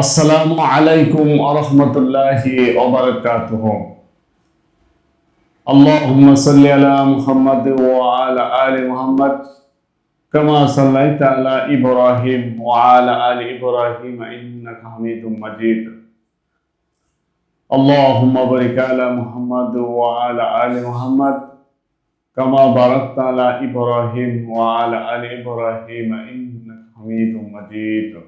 আসসালামু আলাইকুম আরহামতুল্লাহি ওবারাকাতুহ اللهم صل على محمد وعلى آل محمد كما صليت على إبراهيم وعلى آل إبراهيم إنك حميد مجيد اللهم بارك على محمد وعلى آل محمد كما باركت على إبراهيم وعلى آل إبراهيم إنك حميد مجيد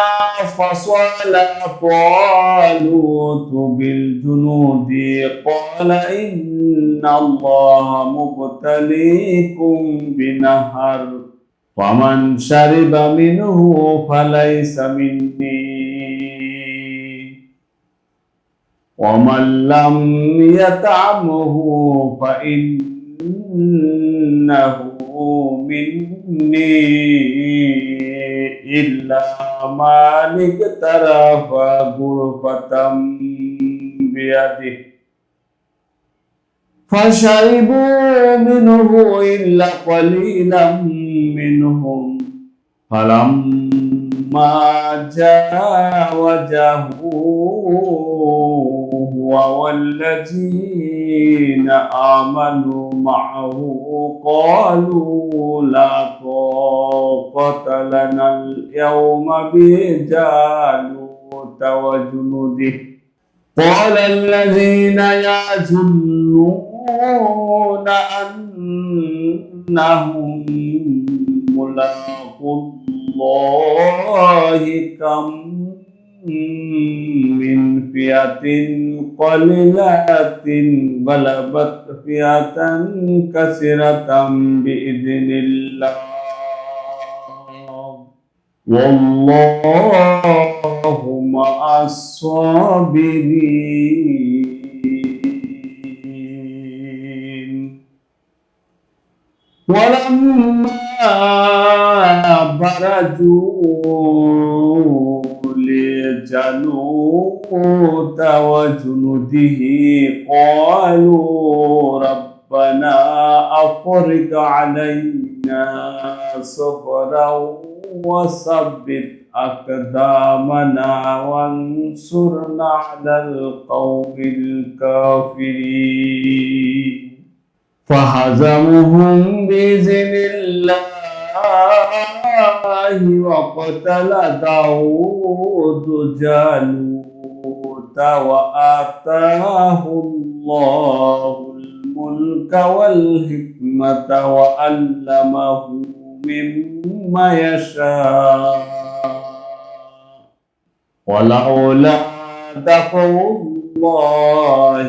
فصل طالوت بالجنود قال إن الله مبتليكم بنهر فمن شرب منه فليس مني ومن لم يطعمه فإنه مني إلا من اقترف غرفة بيده فشربوا منه إلا قليلا منهم فلما جاوزه هو والذين آمنوا معه قالوا لا طاقة لنا اليوم بجالوت وجنوده قال الذين يظنون أنهم ملاقو الله كم من فئة قليلة غلبت فئة كثيرة بإذن الله والله مع الصابرين ولما برزوا لجنوت وجنوده قالوا ربنا أفرج علينا صبرا وثبت أقدامنا وانصرنا على القوم الكافرين. فهزمهم بإذن الله. وقتل داود جالوت وآتاه الله الملك والحكمة وعلمه مما يشاء. ولولا دفع الله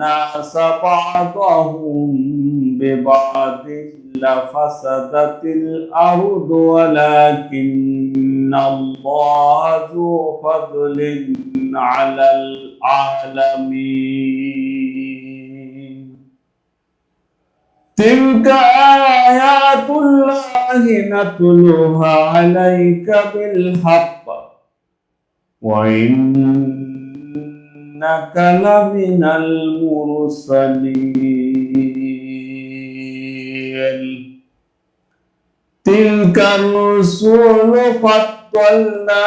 الناس بعضهم ببعض لفسدت الأرض ولكن الله ذو فضل على العالمين تلك آيات الله نتلوها عليك بالحق وإنك لمن المرسلين تلك الرسل فضلنا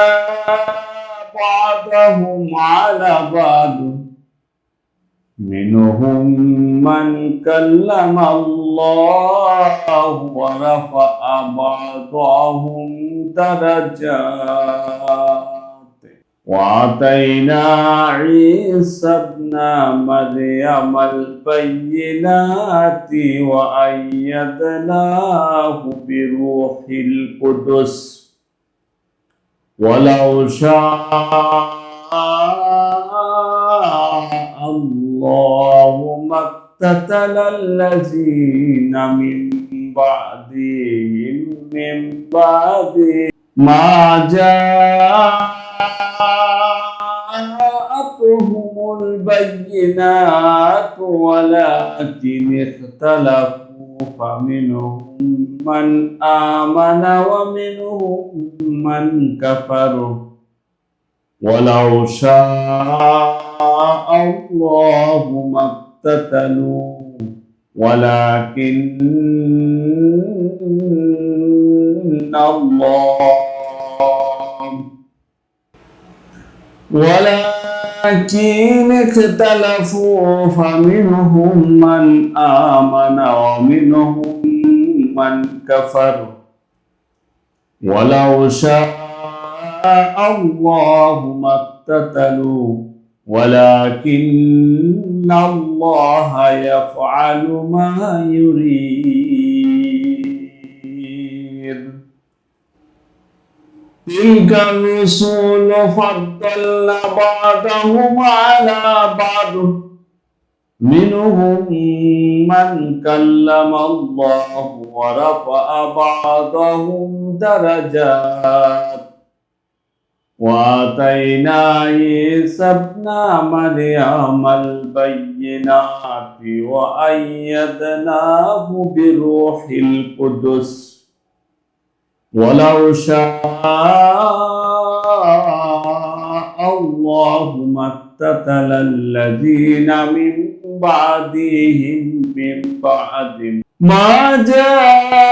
بعضهم على بعض منهم من كلم الله ورفع بعضهم درجات وآتينا عيسى ابن مريم البينات وأيدناه بروح القدس. ولو شاء الله ما اقتتل الذين من بعدهم من بعد ما جاءتهم البينات ولكن اختلفوا فمنهم من آمن ومنهم من كفر. ولو شاء الله ما اقتتلوا ولكن الله ولكن اختلفوا فمنهم من آمن ومنهم من كفر. ولو شاء الله ما اقتتلوا ولكن الله يفعل ما يريد. تلك الرسول فضلنا بعضهم على بعض. منهم من كلم الله ورفع بعضهم درجات. وآتينا عيسى ابن مريم البينات وأيدناه بروح القدس. ولو شاء الله ما اقتتل الذين من بعدهم من بعد ما جاءتهم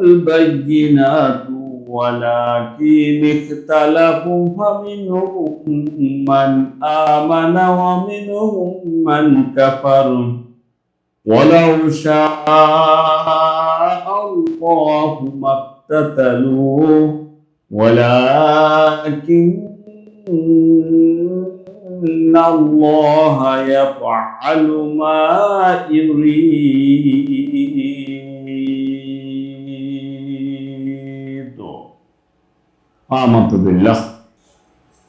البينات ولكن اختلفوا فمنهم من آمن ومنهم من كفر. ولو شاء الله ما اقتتلوا ولكن الله يفعل ما يريد آمنت بالله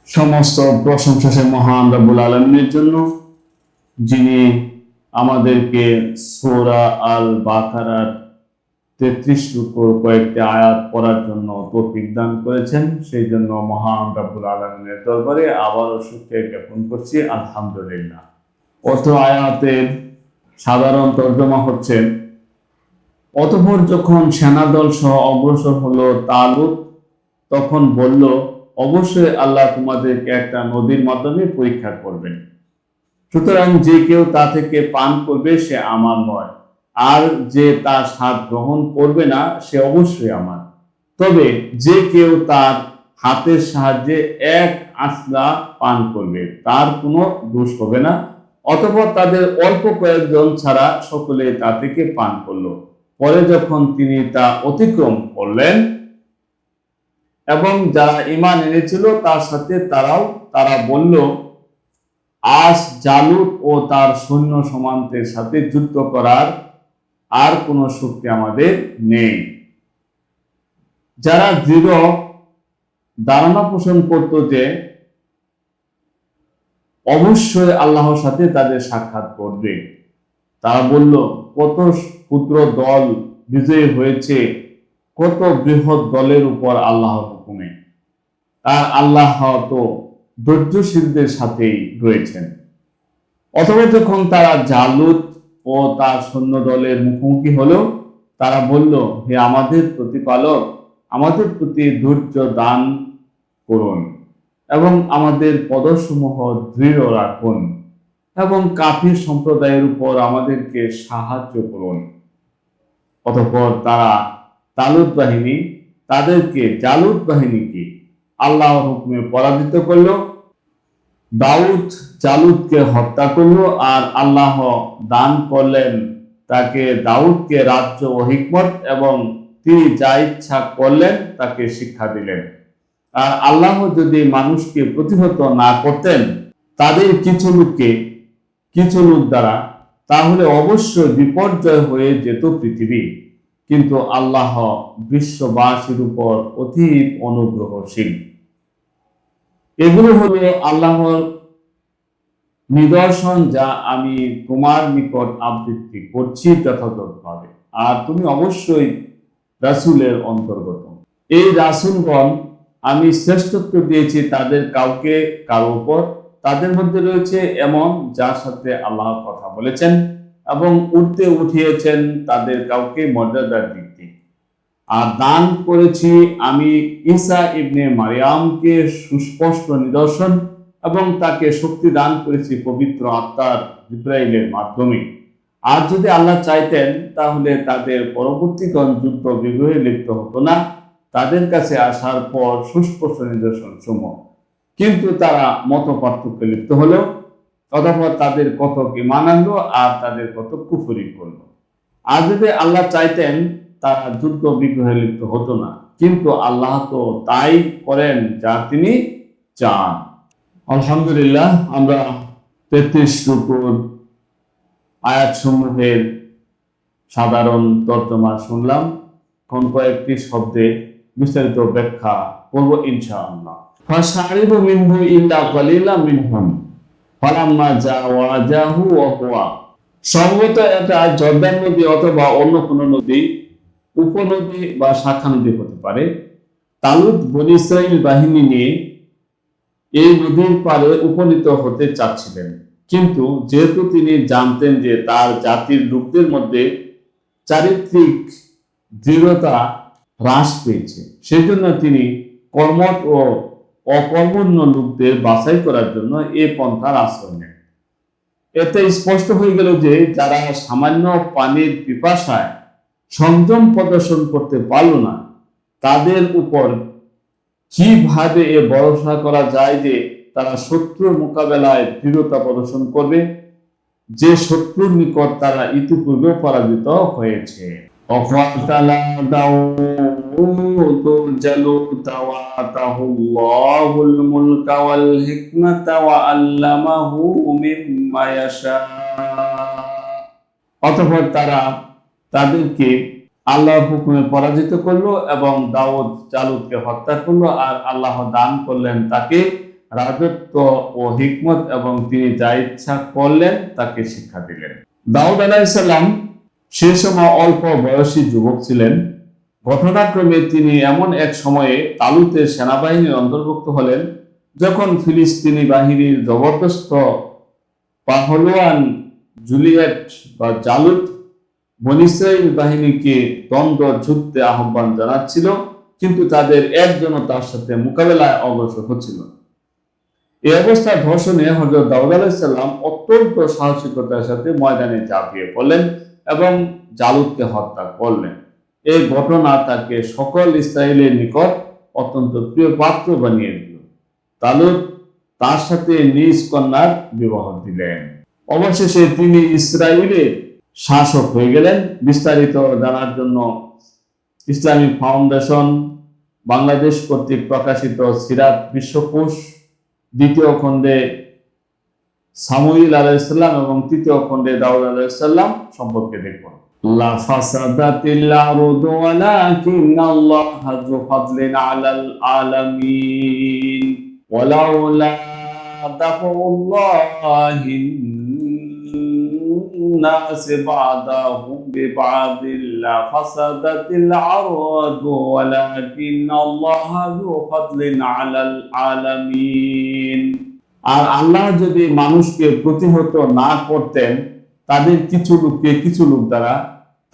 সমস্ত প্রশংসা সে মহান রব্বুল আলমিনের জন্য যিনি আমাদেরকে সোরা আল বাকারার তেত্রিশ রুকুর কয়েকটি আয়াত পড়ার জন্য তৌফিক দান করেছেন। সেই জন্য মহান রাব্বুল আলমিনের দরবারে আবারও সুখে জ্ঞাপন করছি। আলহামদুলিল্লাহ। অর্থ আয়াতের সাধারণ তর্জমা হচ্ছে, অতঃপর যখন সেনাদল সহ অগ্রসর হলো তালুত, তখন বলল, অবশ্যই আল্লাহ তোমাদেরকে একটা নদীর মাধ্যমে পরীক্ষা করবেন। সুতরাং যে কেউ তা থেকে পান করবে, সে আমার নয়। আর যে তার স্বাদ গ্রহণ করবে না, সে অবশ্যই আমার। তবে যে কেউ তার হাতের সাহায্যে এক আসলা পান করবে, তার কোনো দোষ হবে না। অতঃপর তাদের অল্প কয়েকজন ছাড়া সকলে তা থেকে পান করল। পরে যখন তিনি তা অতিক্রম করলেন এবং যারা ইমান এনেছিল, তার সাথে তারাও, তারা বলল আজ জালুত ও তার সৈন্য সমান্তের সাথে যুদ্ধ করার আর কোনো শক্তি আমাদের নেই। যারা দৃঢ় ধারণা পোষণ করত যে অবশ্যই আল্লাহর সাথে তাদের সাক্ষাৎ করবে তারা বলল, কত ক্ষুদ্র দল বিজয়ী হয়েছে, কত বৃহৎ দলের উপর আল্লাহর হুকুমে। আর আল্লাহ তো ধৈর্যশীলদের সাথেই রয়েছেন। অথবা যখন তারা জালুত ও তার সৈন্য দলের মুখোমুখি হলো। তারা বলল, হে আমাদের প্রতিপালক, আমাদের প্রতি ধৈর্য দান করুন এবং আমাদের পদসমূহ দৃঢ় রাখুন এবং কাফির সম্প্রদায়ের উপর আমাদেরকে সাহায্য করুন। অতঃপর তারা তালুত বাহিনী, তাদেরকে জালুত বাহিনীকে আল্লাহর হুকুমে পরাজিত করল, দাউদ জালুদকে হত্যা করল আর আল্লাহ দান করলেন তাকে, দাউদকে রাজ্য ও হিকমত এবং তিনি যা ইচ্ছা করলেন তাকে শিক্ষা দিলেন। আর আল্লাহ যদি মানুষকে প্রতিহত না করতেন, তাদের কিছু লোককে, কিছু লোক দ্বারা, তাহলে অবশ্যই বিপর্যয় হয়ে যেত পৃথিবী। কিন্তু আল্লাহ বিশ্ববাসীর উপর অধিক অনুগ্রহশীল। এগুলো হলো আল্লাহর নিদর্শন যা আমি তোমার নিকট আবৃত্তি করছি যথাযথভাবে। আর তুমি অবশ্যই রাসুলের অন্তর্গত। এই রাসুলগণ আমি শ্রেষ্ঠত্ব দিয়েছি তাদের কাউকে কারও উপর। তাদের মধ্যে রয়েছে এমন যার সাথে আল্লাহ কথা বলেছেন এবং উঠতে উঠিয়েছেন তাদের কাউকে মর্যাদার দিক আর দান করেছি আমি ঈসা ইবনে মারিয়ামকে সুস্পষ্ট নিদর্শন এবং তাকে শক্তি দান করেছি পবিত্র আত্মার ইব্রাহিমের মাধ্যমে। আর যদি আল্লাহ চাইতেন, তাহলে তাদের পরবর্তীগণ যুদ্ধ বিগ্রহে লিপ্ত হতো না। তাদের কাছে আসার পর সুস্পষ্ট নিদর্শন সমূহ। কিন্তু তারা মত পার্থক্যে লিপ্ত হলেও অতঃপর তাদের কত ইমান আনলো আর তাদের কত কুফরি করল। আর যদি আল্লাহ চাইতেন তারা যুদ্ধ বিগ্রহে লিপ্ত হতো না। কিন্তু আল্লাহ তো তাই করেন যা তিনি চান। আলহামদুলিল্লাহ, আমরা তেত্রিশ রুকুর আয়াত সমূহের সাধারণ তর্জমা শুনলাম। এখন কয়েকটি শব্দে বিস্তারিত ব্যাখ্যা করব ইনশাআল্লাহ। ফাশারিবু মিনহু ইল্লা কালিলা মিনহুম, ফালাম্মা জাওয়াজাহু ওয়া হুয়া। সম্ভবত এটা জর্দান নদী অথবা অন্য কোনো নদী উপনদী বা শাখা নদী হতে পারে। তালুত বনি বাহিনী নিয়ে এই নদীর পারে উপনীত হতে চাচ্ছিলেন। কিন্তু যেহেতু তিনি জানতেন যে তার জাতির লোকদের মধ্যে চারিত্রিক দৃঢ়তা হ্রাস পেয়েছে, সেজন্য তিনি কর্মঠ ও অকর্মণ্য লোকদের বাছাই করার জন্য এ পন্থার আশ্রয় নেন। এতে স্পষ্ট হয়ে গেল যে যারা সামান্য পানির পিপাসায় সংযম প্রদর্শন করতে পারল না। তাদের উপর কীভাবে এ ভরসা করা যায় যে তারা শত্রুর মোকাবেলায় দৃঢ়তা প্রদর্শন করবে, যে শত্রুর নিকট তারা ইতিপূর্বে পরাজিত হয়েছে। অতঃপর তারা তাদেরকে আল্লাহর হুকুমে পরাজিত করল এবং দাউদ জালুদকে হত্যা করল আর আল্লাহ দান করলেন তাকে রাজত্ব ও হিকমত এবং তিনি যা ইচ্ছা করলেন তাকে শিক্ষা দিলেন। দাউদ আলাইসাল্লাম সে সময় অল্প বয়সী যুবক ছিলেন। ঘটনাক্রমে তিনি এমন এক সময়ে তালুতে সেনাবাহিনীর অন্তর্ভুক্ত হলেন, যখন ফিলিস্তিনি বাহিনীর জবরদস্ত পাহলোয়ান জুলিয়েট বা জালুত বনিসাইল বাহিনীকে দ্বন্দ্ব যুদ্ধে আহ্বান জানাচ্ছিল, কিন্তু তাদের একজনও তার সাথে মোকাবেলায় অগ্রসর হচ্ছিল। এই অবস্থায় ধর্ষণে হজরত দাউদ আলাইসাল্লাম অত্যন্ত সাহসিকতার সাথে ময়দানে ঝাঁপিয়ে পড়লেন এবং জালুদকে হত্যা করলেন। এই ঘটনা তাকে সকল ইসরায়েলের নিকট অত্যন্ত প্রিয় পাত্র বানিয়ে দিল। তালুদ তার সাথে নিজ কন্যার বিবাহ দিলেন। অবশেষে তিনি ইসরায়েলের শাসক হয়ে গেলেন। বিস্তারিত জানার জন্য ইসলামিক ফাউন্ডেশন, বাংলাদেশ কর্তৃক প্রকাশিত সিরাত বিশ্বকোষ, দ্বিতীয় খণ্ডে সামুইল আলাইসাল্লাম এবং তৃতীয় খণ্ডে দাউদ আলাইসাল্লাম সম্পর্কে আলাল আলামিন। الناس بعضهم ببعض لفسدت الأرض ولكن الله ذو فضل على العالمين আর আল্লাহ যদি মানুষকে প্রতিহত না করতেন তাদের কিছু লোককে কিছু লোক দ্বারা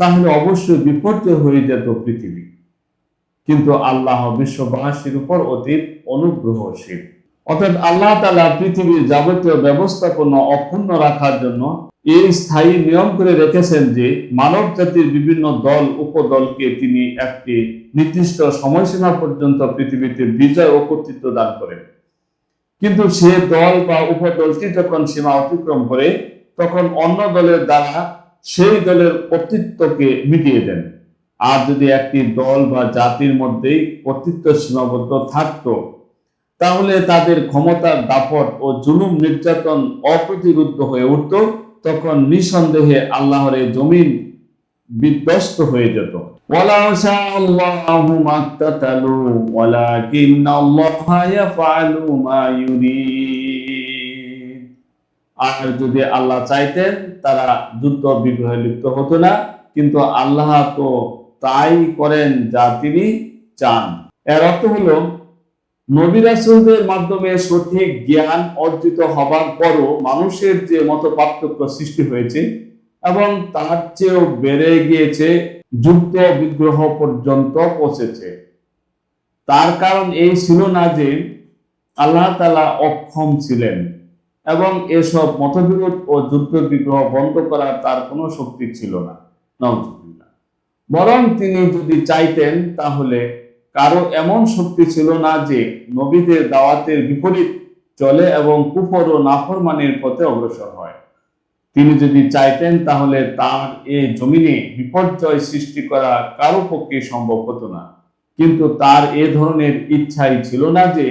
তাহলে অবশ্যই বিপর্যয় হয়ে যেত পৃথিবী কিন্তু আল্লাহ বিশ্ববাসীর উপর অতীত অনুগ্রহশীল অর্থাৎ আল্লাহ তালা পৃথিবীর যাবতীয় ব্যবস্থাপনা অক্ষুণ্ণ রাখার জন্য এই স্থায়ী নিয়ম করে রেখেছেন যে মানব জাতির বিভিন্ন দল, উপদলকে তিনি একটি নির্দিষ্ট সময়সীমা পর্যন্ত পৃথিবীতে বিজয় ও কর্তৃত্ব দান করেন। কিন্তু সে দল বা উপদলটি যখন সীমা অতিক্রম করে, তখন অন্য দলের দ্বারা সেই দলের কর্তৃত্বকে মিটিয়ে দেন। আর যদি একটি দল বা জাতির মধ্যেই কর্তৃত্ব সীমাবদ্ধ থাকতো, তাহলে তাদের ক্ষমতার দাপট ও জুলুম নির্যাতন অপ্রতিরুদ্ধ হয়ে উঠত। তখন নিঃসন্দেহে আল্লাহর এই জমিন বিধ্বস্ত হয়ে যেত। আর যদি আল্লাহ চাইতেন, তারা যুদ্ধ বিগ্রহে লিপ্ত হতো না, কিন্তু আল্লাহ তো তাই করেন যা তিনি চান। এর অর্থ হলো নবী রাসূলদের মাধ্যমে সঠিক জ্ঞান অর্জিত হবার পরও মানুষের যে মত পার্থক্য সৃষ্টি হয়েছে এবং তার চেয়েও বেড়ে গিয়েছে যুদ্ধ বিগ্রহ পর্যন্ত পৌঁছেছে তার কারণ এই ছিল না যে আল্লাহ তালা অক্ষম ছিলেন এবং এসব মতবিরোধ ও যুদ্ধ বিগ্রহ বন্ধ করার তার কোনো শক্তি ছিল না। বরং তিনি যদি চাইতেন তাহলে কারও এমন শক্তি ছিল না যে নবীদের দাওয়াতের বিপরীত চলে এবং কুফর ও নাফরমানের পথে অগ্রসর হয়। তিনি যদি চাইতেন তাহলে তার এ জমিনে বিপর্যয় সৃষ্টি করা কারও পক্ষে সম্ভব হতো না। কিন্তু তার এ ধরনের ইচ্ছাই ছিল না যে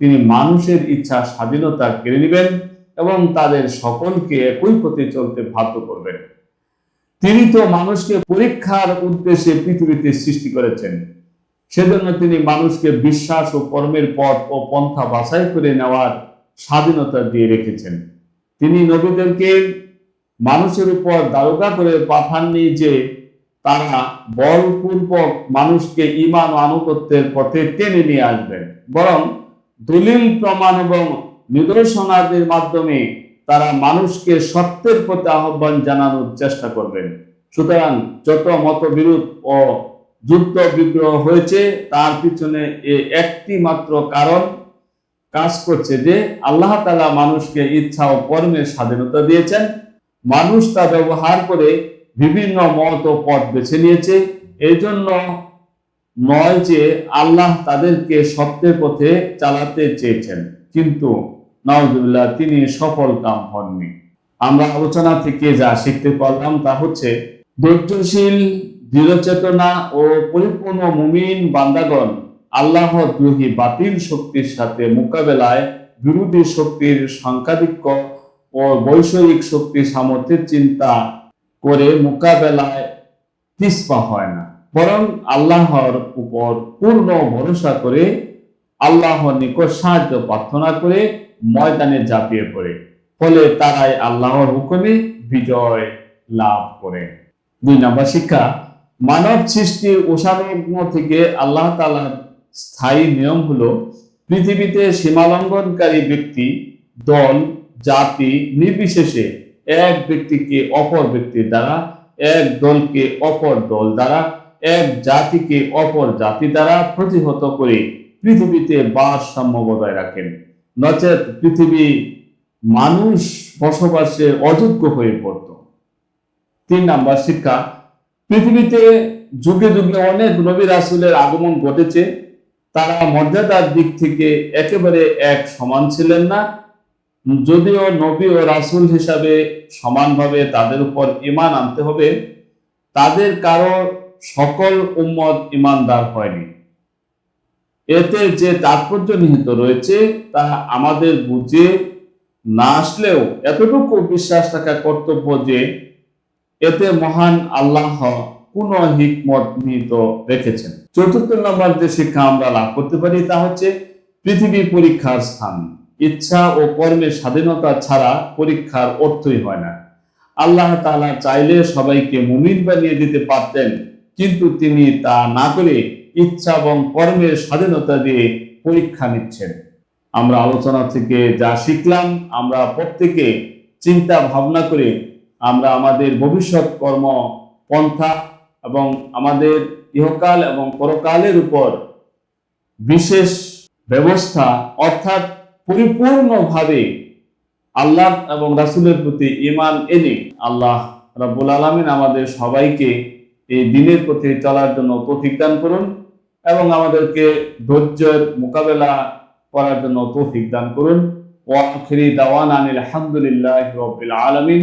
তিনি মানুষের ইচ্ছা স্বাধীনতা কেড়ে নেবেন এবং তাদের সকলকে একই পথে চলতে বাধ্য করবেন। তিনি তো মানুষকে পরীক্ষার উদ্দেশ্যে পৃথিবীতে সৃষ্টি করেছেন। সেজন্য তিনি মানুষকে বিশ্বাস ও কর্মের পথ ও পন্থা বাছাই করে নেওয়ার স্বাধীনতা দিয়ে রেখেছেন। তিনি নবীদেরকে মানুষের উপর দারোগা করে পাঠাননি যে তারা বলপূর্বক মানুষকে ইমান আনুগত্যের পথে টেনে নিয়ে আসবেন। বরং দলিল প্রমাণ এবং নিদর্শনাদের মাধ্যমে তারা মানুষকে সত্যের প্রতি আহ্বান জানানোর চেষ্টা করবেন। সুতরাং যত মতবিরোধ ও যুদ্ধ বিগ্রহ হয়েছে, তার পিছনে এ একটি মাত্র কারণ কাজ করছে যে আল্লাহ তালা মানুষকে ইচ্ছা ও কর্মের স্বাধীনতা দিয়েছেন। মানুষ তা ব্যবহার করে বিভিন্ন মত ও পথ বেছে নিয়েছে। এই জন্য নয় যে আল্লাহ তাদেরকে সত্যের পথে চালাতে চেয়েছেন, কিন্তু নওয়াজুবিল্লাহ তিনি সফল কাম হননি। আমরা আলোচনা থেকে যা শিখতে পারলাম তা হচ্ছে, ধৈর্যশীল দৃঢ়চেতনা ও পরিপূর্ণ মুমিন বান্দাগণ আল্লাহ দ্রোহী বাতিল শক্তির সাথে মোকাবেলায় বিরোধী শক্তির সংখ্যাধিক্য ও বৈষয়িক শক্তির সামর্থ্যের চিন্তা করে মোকাবেলায় পিছপা হয় না। বরং আল্লাহর উপর পূর্ণ ভরসা করে, আল্লাহর নিকট সাহায্য প্রার্থনা করে ময়দানে ঝাঁপিয়ে পড়ে। ফলে তারাই আল্লাহর হুকুমে বিজয় লাভ করে। দুই নম্বর শিক্ষা মানব সৃষ্টি ওষালগ্ন থেকে আল্লাহ তালার স্থায়ী নিয়ম হলো পৃথিবীতে সীমালঙ্ঘনকারী ব্যক্তি, দল, জাতি নির্বিশেষে এক ব্যক্তিকে অপর ব্যক্তির দ্বারা, এক দলকে অপর দল দ্বারা, এক জাতিকে অপর জাতি দ্বারা প্রতিহত করে পৃথিবীতে ভারসাম্য বজায় রাখেন। নচেত পৃথিবী মানুষ বসবাসে অযোগ্য হয়ে পড়ত। তিন নাম্বার শিক্ষা পৃথিবীতে যুগে যুগে অনেক নবী রাসুলের আগমন ঘটেছে। তারা মর্যাদার দিক থেকে একেবারে এক সমান ছিলেন না। যদিও নবী ও রাসুল হিসাবে সমানভাবে তাদের উপর ইমান আনতে হবে। তাদের কারও সকল উম্মত ইমানদার হয়নি। এতে যে তাৎপর্য নিহিত রয়েছে, তা আমাদের বুঝে না আসলেও এতটুকু বিশ্বাস থাকা কর্তব্য যে এতে মহান আল্লাহ কোন হিকমত নিহিত রেখেছেন। চতুর্থ নম্বর যে শিক্ষা আমরা লাভ করতে পারি তা হচ্ছে পৃথিবী পরীক্ষার স্থান। ইচ্ছা ও কর্মের স্বাধীনতা ছাড়া পরীক্ষার অর্থই হয় না। আল্লাহ তালা চাইলে সবাইকে মুমিন বানিয়ে দিতে পারতেন, কিন্তু তিনি তা না করে ইচ্ছা এবং কর্মের স্বাধীনতা দিয়ে পরীক্ষা নিচ্ছেন। আমরা আলোচনা থেকে যা শিখলাম, আমরা প্রত্যেকে চিন্তা ভাবনা করে আমরা আমাদের ভবিষ্যৎ কর্ম পন্থা এবং আমাদের ইহকাল এবং পরকালের উপর বিশেষ ব্যবস্থা অর্থাৎ পরিপূর্ণভাবে আল্লাহ এবং রাসূলের প্রতি ঈমান এনে আল্লাহ রাব্বুল আলামিন আমাদের সবাইকে এই দিনের পথে চলার জন্য তৌফিক দান করুন এবং আমাদেরকে ধৈর্যের মোকাবেলা করার জন্য তৌফিক দান করুন। ওয়া আখিরি দাওয়ানা আনিল হামদুলিল্লাহি রাব্বিল আলামিন।